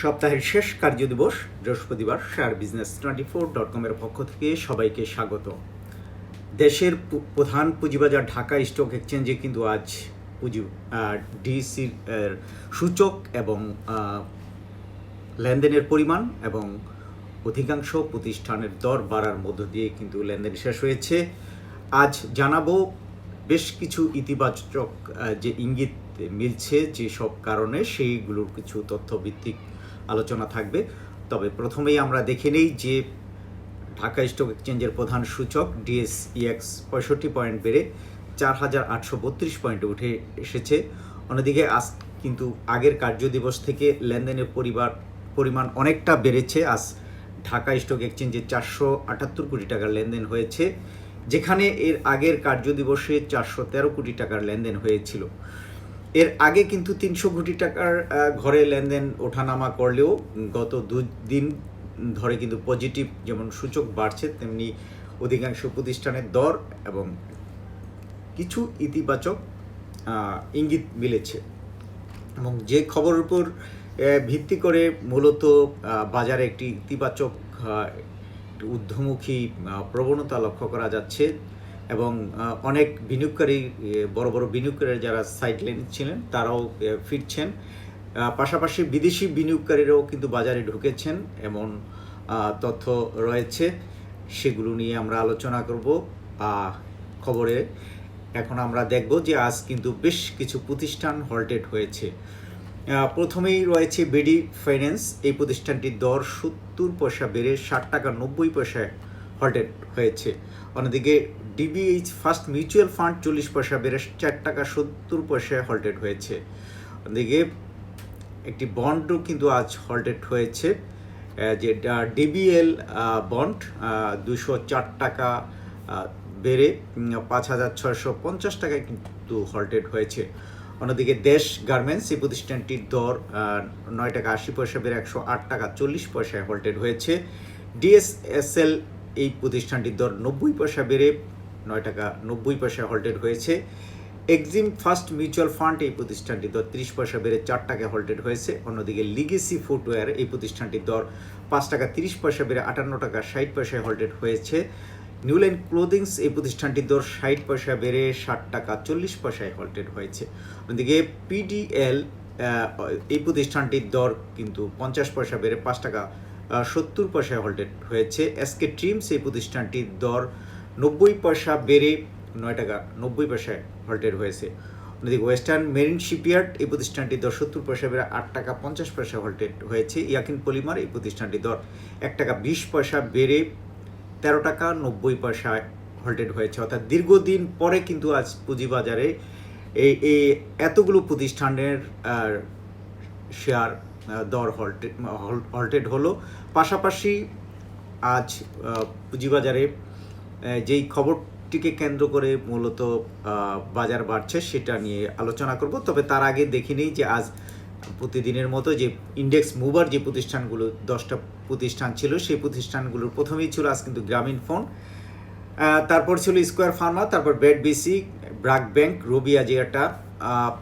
সপ্তাহের শেষ কার্যদিবস বৃহস্পতিবার share business twenty four dot কমের পক্ষ থেকে সবাইকে স্বাগত। দেশের প্রধান পুঁজিবাজার ঢাকা স্টক এক্সচেঞ্জে কিন্তু আজ পুঁজি ডিসি সূচক এবং লেনদেনের পরিমাণ এবং অধিকাংশ প্রতিষ্ঠানের দর বাড়ার মধ্য দিয়ে কিন্তু লেনদেন শেষ হয়েছে। আজ জানাব বেশ কিছু ইতিবাচক যে ইঙ্গিত মিলছে যেসব কারণে সেইগুলোর কিছু তথ্যভিত্তিক আলোচনা থাকবে। তবে প্রথমেই আমরা দেখে নেই যে ঢাকা স্টক এক্সচেঞ্জের প্রধান সূচক ডিএসইএক্স পঁয়ষট্টি পয়েন্ট বেড়ে চার হাজার আটশো বত্রিশ পয়েন্টে উঠে এসেছে। অন্যদিকে আজ কিন্তু আগের কার্যদিবস থেকে লেনদেনের পরিবার, পরিমাণ অনেকটা বেড়েছে। আজ ঢাকা স্টক এক্সচেঞ্জে চারশো আটাত্তর কোটি টাকার লেনদেন হয়েছে, যেখানে এর আগের কার্যদিবসে চারশো তেরো কোটি টাকার লেনদেন হয়েছিল। এর আগে কিন্তু তিনশো কোটি টাকার ঘরে লেনদেন ওঠানামা করলেও গত দুদিন ধরে কিন্তু পজিটিভ যেমন সূচক বাড়ছে, তেমনি অধিকাংশ প্রতিষ্ঠানের দর এবং কিছু ইতিবাচক ইঙ্গিত মিলেছে। এবং যে খবরের উপর ভিত্তি করে মূলত বাজারে একটি ইতিবাচক ঊর্ধ্বমুখী প্রবণতা লক্ষ্য করা যাচ্ছে এবং অনেক বিনিয়োগকারী বড় বড় বিনিয়োগকারী যারা সাইডলাইন ছিলেন, তারাও ফিরছেন। পাশাপাশি বিদেশি বিনিয়োগকারীরাও কিন্তু বাজারে ঢুকেছেন, এমন তথ্য রয়েছে। সেগুলো নিয়ে আমরা আলোচনা করব। খবরে এখন আমরা দেখব যে আজ কিন্তু বেশ কিছু প্রতিষ্ঠান হল্টেড হয়েছে। প্রথমেই রয়েছে বিডি ফাইন্যান্স এই প্রতিষ্ঠানটির দর সত্তর পয়সা বেড়ে ষাট টাকা নব্বই পয়সায় হল্টেড হয়েছে। অন্যদিকে ডিবিএইচ ফার্স্ট মিউচুয়াল ফান্ড চল্লিশ পয়সা বেড়ে চার টাকা সত্তর পয়সায় হল্টেড হয়েছে। অন্যদিকে একটি বন্ডও কিন্তু আজ হল্টেড হয়েছে আহ, যে ডিবিএল বন্ড দুশো চার টাকা বেড়ে পাঁচ হাজার ছয়শো পঞ্চাশ টাকায় কিন্তু হল্টেড হয়েছে। অন্যদিকে দেশ গার্মেন্টস এই প্রতিষ্ঠানটির দর নয় টাকা আশি পয়সা বেড়ে একশো আট টাকা চল্লিশ পয়সায় হল্টেড হয়েছে। ডিএসএসএল এই প্রতিষ্ঠানটির দর নব্বই পয়সা বেড়ে টাকা নব্বই পয়সা হল্টেড হয়েছে। এক্সিম ফার্স্ট মিউচুয়াল ফান্ড এই প্রতিষ্ঠানটির দর তিরিশ পয়সা বেড়ে চার টাকা হল্টেড হয়েছে। অন্যদিকে লিগেসি ফুটওয়্যার এই প্রতিষ্ঠানটির দর পাঁচ টাকা তিরিশ পয়সা বেড়ে আটান্ন টাকা ষাট পয়সায় হল্টেড হয়েছে। নিউলাইন ক্লোদিংস এই প্রতিষ্ঠানটির দর ষাট পয়সা বেড়ে ষাট টাকা চল্লিশ পয়সায় হল্টেড হয়েছে। অন্যদিকে পিডিএল এই প্রতিষ্ঠানটির দর কিন্তু পঞ্চাশ পয়সা বেড়ে পাঁচ টাকা সত্তর পয়সায় হল্টেড হয়েছে। এসকে ট্রিমস এই প্রতিষ্ঠানটির দর নব্বই পয়সা বেড়ে নয় টাকা, নব্বই পয়সায় হল্টেড হয়েছে। অন্যদিকে ওয়েস্টার্ন মেরিন শিপইয়ার্ড এই প্রতিষ্ঠানটি দর সত্তর পয়সা বেড়ে আট টাকা পঞ্চাশ পয়সা হল্টেড হয়েছে। ইয়াকিন পলিমার এই প্রতিষ্ঠানটির দর এক টাকা বিশ পয়সা বেড়ে তেরো টাকা নব্বই পয়সায় হল্টেড হয়েছে। অর্থাৎ দীর্ঘদিন পরে কিন্তু আজ পুঁজিবাজারে এই এই এতগুলো প্রতিষ্ঠানের শেয়ার দর হল্টে হল্টেড হলো। পাশাপাশি আজ পুঁজিবাজারে যেই খবরটিকে কেন্দ্র করে মূলত বাজার বাড়ছে সেটা নিয়ে আলোচনা করব। তবে তার আগে দেখে নিই যে আজ প্রতিদিনের মতো যে ইন্ডেক্স মুভার যে প্রতিষ্ঠানগুলো, দশটা প্রতিষ্ঠান ছিল, সেই প্রতিষ্ঠানগুলোর প্রথমেই ছিল আজ কিন্তু গ্রামীণ ফোন। তারপর ছিল স্কোয়ার ফার্মা তারপর বেড বিসি ব্রাক ব্যাংক রুবিয়া জিয়াটা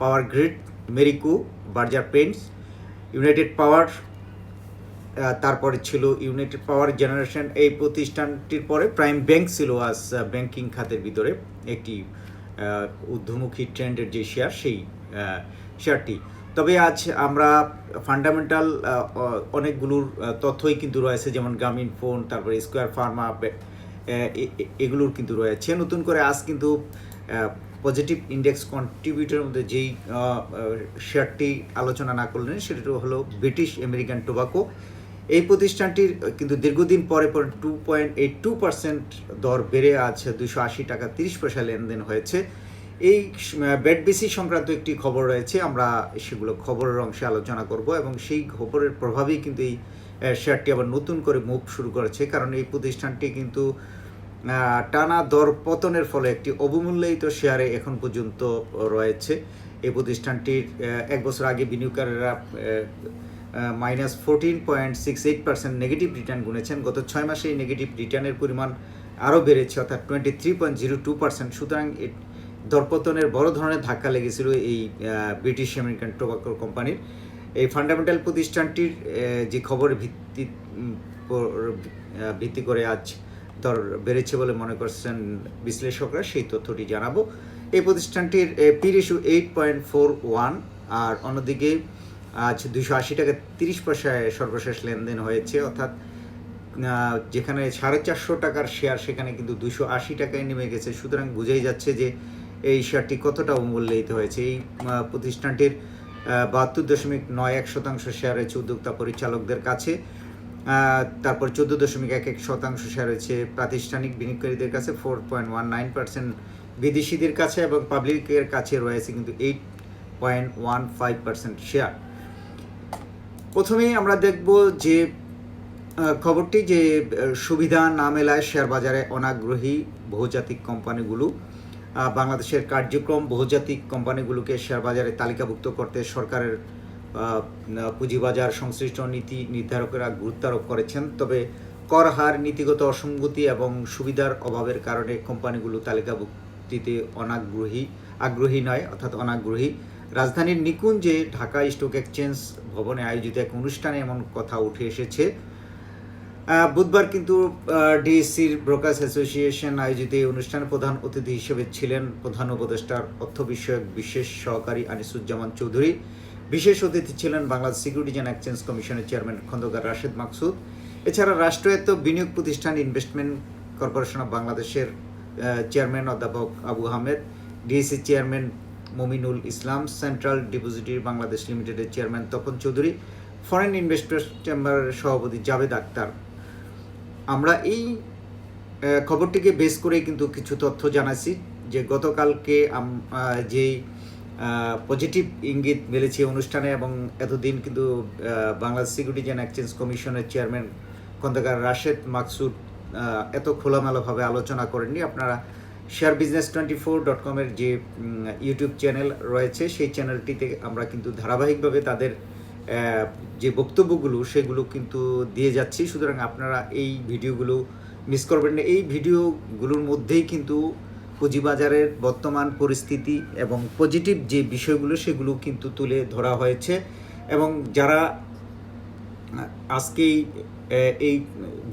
পাওয়ার গ্রিড মেরিকু বার্জার পেন্টস ইউনাইটেড পাওয়ার তারপরে ছিল ইউনাইটেড পাওয়ার জেনারেশন এই প্রতিষ্ঠানটির পরে প্রাইম ব্যাংক ছিল আজ ব্যাংকিং খাতের ভিতরে একটি ঊর্ধ্বমুখী ট্রেন্ডের যে শেয়ার সেই শেয়ারটি তবে আজ আমরা ফান্ডামেন্টাল অনেকগুলোর তথ্যই কিন্তু রয়েছে, যেমন গ্রামীণ ফোন তারপরে স্কোয়ার ফার্মা এগুলোর কিন্তু রয়েছে। নতুন করে আজ কিন্তু পজিটিভ ইন্ডেক্স কন্ট্রিবিউটরের মধ্যে যেই শেয়ারটি আলোচনা না করলেন, সেটা হলো ব্রিটিশ আমেরিকান টোবাকো এই প্রতিষ্ঠানটির কিন্তু দীর্ঘদিন পরে পরে two point eight two percent দর বেড়ে আছে দুশো আশি টাকা তিরিশ পয়সা লেনদেন হয়েছে। এই বেড বেসি সংক্রান্ত একটি খবর রয়েছে, আমরা সেগুলো খবরের অংশে আলোচনা করব এবং সেই খবরের প্রভাবেই কিন্তু এই শেয়ারটি আবার নতুন করে মুভ শুরু করেছে। কারণ এই প্রতিষ্ঠানটি কিন্তু টানা দর পতনের ফলে একটি অবমূল্যায়িত শেয়ারে এখন পর্যন্ত রয়েছে। এই প্রতিষ্ঠানটির এক বছর আগে বিনিয়োগকারীরা minus fourteen point six eight percent negative return গুনেছেন। গত ছয় মাসে এই নেগেটিভ রিটার্নের পরিমাণ আরও বেড়েছে, অর্থাৎ twenty three point zero two percent সুতরাং দরপতনের বড় ধরনের ধাক্কা লেগেছিল এই ব্রিটিশ আমেরিকান টোবাকো কোম্পানির এই ফান্ডামেন্টাল প্রতিষ্ঠানটির যে খবরের ভিত্তি ভিত্তি করে আজ দর বেড়েছে বলে মনে করছেন বিশ্লেষকরা, সেই তথ্যটি জানাব। এই প্রতিষ্ঠানটির P ratio eight point four one আর অন্যদিকে আজ দুশো আশি টাকা তিরিশ পয়সায় সর্বশেষ লেনদেন হয়েছে, অর্থাৎ যেখানে সাড়ে চারশো টাকার শেয়ার সেখানে কিন্তু দুশো আশি টাকায় নেমে গেছে। সুতরাং বোঝাই যাচ্ছে যে এই শেয়ারটি কতটা অমূল্যায়িত হয়েছে। এই প্রতিষ্ঠানটির বাহাত্তর দশমিক নয় এক শতাংশ শেয়ার রয়েছে উদ্যোক্তা পরিচালকদের কাছে। তারপর চোদ্দ দশমিক এক এক শতাংশ শেয়ার রয়েছে প্রাতিষ্ঠানিক বিনিয়োগকারীদের কাছে four point one nine percent বিদেশিদের কাছে এবং পাবলিকের কাছে রয়েছে কিন্তু eight point one five percent share প্রথমেই আমরা দেখব যে খবরটি যে সুবিধা না মেলায় শেয়ার বাজারে অনাগ্রহী বহুজাতিক কোম্পানিগুলো বাংলাদেশের কার্যক্রম বহুজাতিক কোম্পানিগুলোকে শেয়ার বাজারে তালিকাভুক্ত করতে সরকারের পুঁজিবাজার সংশ্লিষ্ট নীতি নির্ধারকেরা গুরুত্ব আরোপ করেছেন। তবে কর হার, নীতিগত অসঙ্গতি এবং সুবিধার অভাবের কারণে কোম্পানিগুলো তালিকাভুক্তিতে অনাগ্রহী, আগ্রহী নয়, অর্থাৎ অনাগ্রহী। রাজধানীর নিকুঞ্জে ঢাকা স্টক এক্সচেঞ্জ ভবনে আয়োজিত এক অনুষ্ঠানে এমন কথা উঠে এসেছে। বুধবার কিন্তু ডিএসসির ব্রোকার্স অ্যাসোসিয়েশন আয়োজিত এই অনুষ্ঠানে প্রধান অতিথি হিসেবে ছিলেন প্রধান উপদেষ্টার অর্থ বিষয়ক বিশেষ সহকারী আনিসুজ্জামান চৌধুরী। বিশেষ অতিথি ছিলেন বাংলাদেশ সিকিউরিটিজ অ্যান্ড এক্সচেঞ্জ কমিশনের চেয়ারম্যান খন্দকার রাশেদ মাকসুদ। এছাড়া রাষ্ট্রায়ত্ত বিনিয়োগ প্রতিষ্ঠান ইনভেস্টমেন্ট কর্পোরেশন অফ বাংলাদেশের চেয়ারম্যান অধ্যাপক Abu Ahmed, DSC chairman Mominul Islam central depository Bangladesh লিমিটেডের chairman Tapan Chowdhury foreign investors চেম্বারের সভাপতি জাভেদ আক্তার আমরা এই খবরটিকে বেস করে কিন্তু কিছু তথ্য জানাচ্ছি যে গতকালকে আম- আহ, যে পজিটিভ ইঙ্গিত মিলেছে অনুষ্ঠানে এবং এতদিন কিন্তু বাংলাদেশ সিকিউরিটিজ অ্যান্ড এক্সচেঞ্জ কমিশনের চেয়ারম্যান খন্দকার রাশেদ মাকসুদ এত খোলামেলাভাবে আলোচনা করেননি। আপনারা share business twenty four dot কমের যে ইউটিউব চ্যানেল রয়েছে, সেই চ্যানেলটিতে আমরা কিন্তু ধারাবাহিকভাবে তাদের যে বক্তব্যগুলো, সেগুলো কিন্তু দিয়ে যাচ্ছি। সুতরাং আপনারা এই ভিডিওগুলো মিস করবেন না। এই ভিডিওগুলোর মধ্যেই কিন্তু পুঁজিবাজারের বর্তমান পরিস্থিতি এবং পজিটিভ যে বিষয়গুলো, সেগুলো কিন্তু তুলে ধরা হয়েছে। এবং যারা আজকেই এই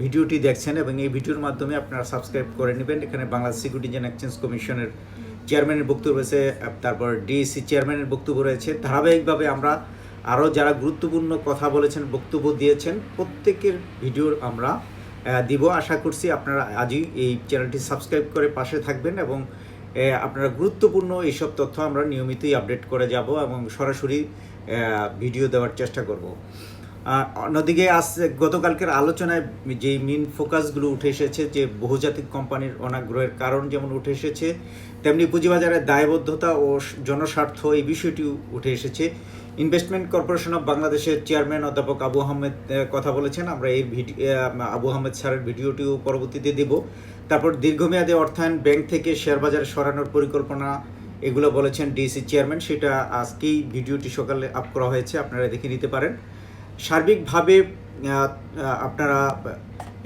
ভিডিওটি দেখছেন এবং এই ভিডিওর মাধ্যমে আপনারা সাবস্ক্রাইব করে নেবেন। এখানে বাংলাদেশ সিকিউরিটিজ অ্যান্ড এক্সচেঞ্জ কমিশনের চেয়ারম্যানের বক্তব্য রয়েছে তারপর ডিএসসি চেয়ারম্যানের বক্তব্য রয়েছে। ধারাবাহিকভাবে আমরা আরও যারা গুরুত্বপূর্ণ কথা বলেছেন, বক্তব্য দিয়েছেন, প্রত্যেকের ভিডিওর আমরা দিব। আশা করছি আপনারা আজই এই চ্যানেলটি সাবস্ক্রাইব করে পাশে থাকবেন এবং আপনারা গুরুত্বপূর্ণ এইসব তথ্য আমরা নিয়মিতই আপডেট করে যাব এবং সরাসরি ভিডিও দেওয়ার চেষ্টা করব। অন্যদিকে আজ গতকালকের আলোচনায় যে মেন ফোকাসগুলো উঠে এসেছে, যে বহুজাতিক কোম্পানির অনাগ্রহের কারণ যেমন উঠে এসেছে, তেমনি পুঁজিবাজারের দায়বদ্ধতা ও জনস্বার্থ এই বিষয়টিও উঠে এসেছে। ইনভেস্টমেন্ট কর্পোরেশন অফ বাংলাদেশের চেয়ারম্যান অধ্যাপক আবু আহমেদ কথা বলেছেন। আমরা এই ভিডিও আবু আহমেদ স্যারের ভিডিওটিও পরবর্তীতে দেব। তারপর দীর্ঘমেয়াদে অর্থায়ন ব্যাংক থেকে শেয়ার বাজারে সরানোর পরিকল্পনা এগুলো বলেছেন ডিসি চেয়ারম্যান। সেটা আজকেই ভিডিওটি সকালে আপ করা হয়েছে, আপনারা দেখে নিতে পারেন। সার্বিকভাবে আপনারা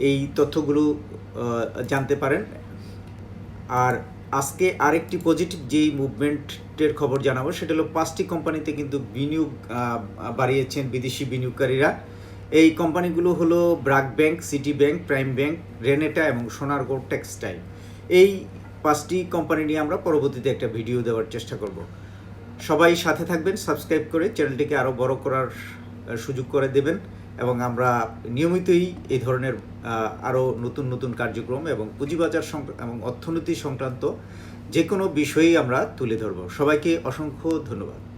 এই তথ্যগুলো জানতে পারেন। আর আজকে আরেকটি পজিটিভ যেই মুভমেন্টের খবর জানাব, সেটা হলো পাঁচটি কোম্পানিতে কিন্তু বিনিয়োগ বাড়িয়েছেন বিদেশি বিনিয়োগকারীরা। এই কোম্পানিগুলো হলো ব্রাক ব্যাংক, সিটি ব্যাংক, প্রাইম ব্যাংক, রেনেটা এবং সোনারগড় টেক্সটাইল। এই পাঁচটি কোম্পানি নিয়ে আমরা পরবর্তীতে একটা ভিডিও দেওয়ার চেষ্টা করব। সবাই সাথে থাকবেন সাবস্ক্রাইব করে চ্যানেলটিকে আরও বড় করার সুযোগ করে দেবেন এবং আমরা নিয়মিতই এই ধরনের আরও নতুন নতুন কার্যক্রম এবং পুঁজিবাজার এবং অর্থনীতি সংক্রান্ত যে কোনো বিষয়েই আমরা তুলে ধরব। সবাইকে অসংখ্য ধন্যবাদ।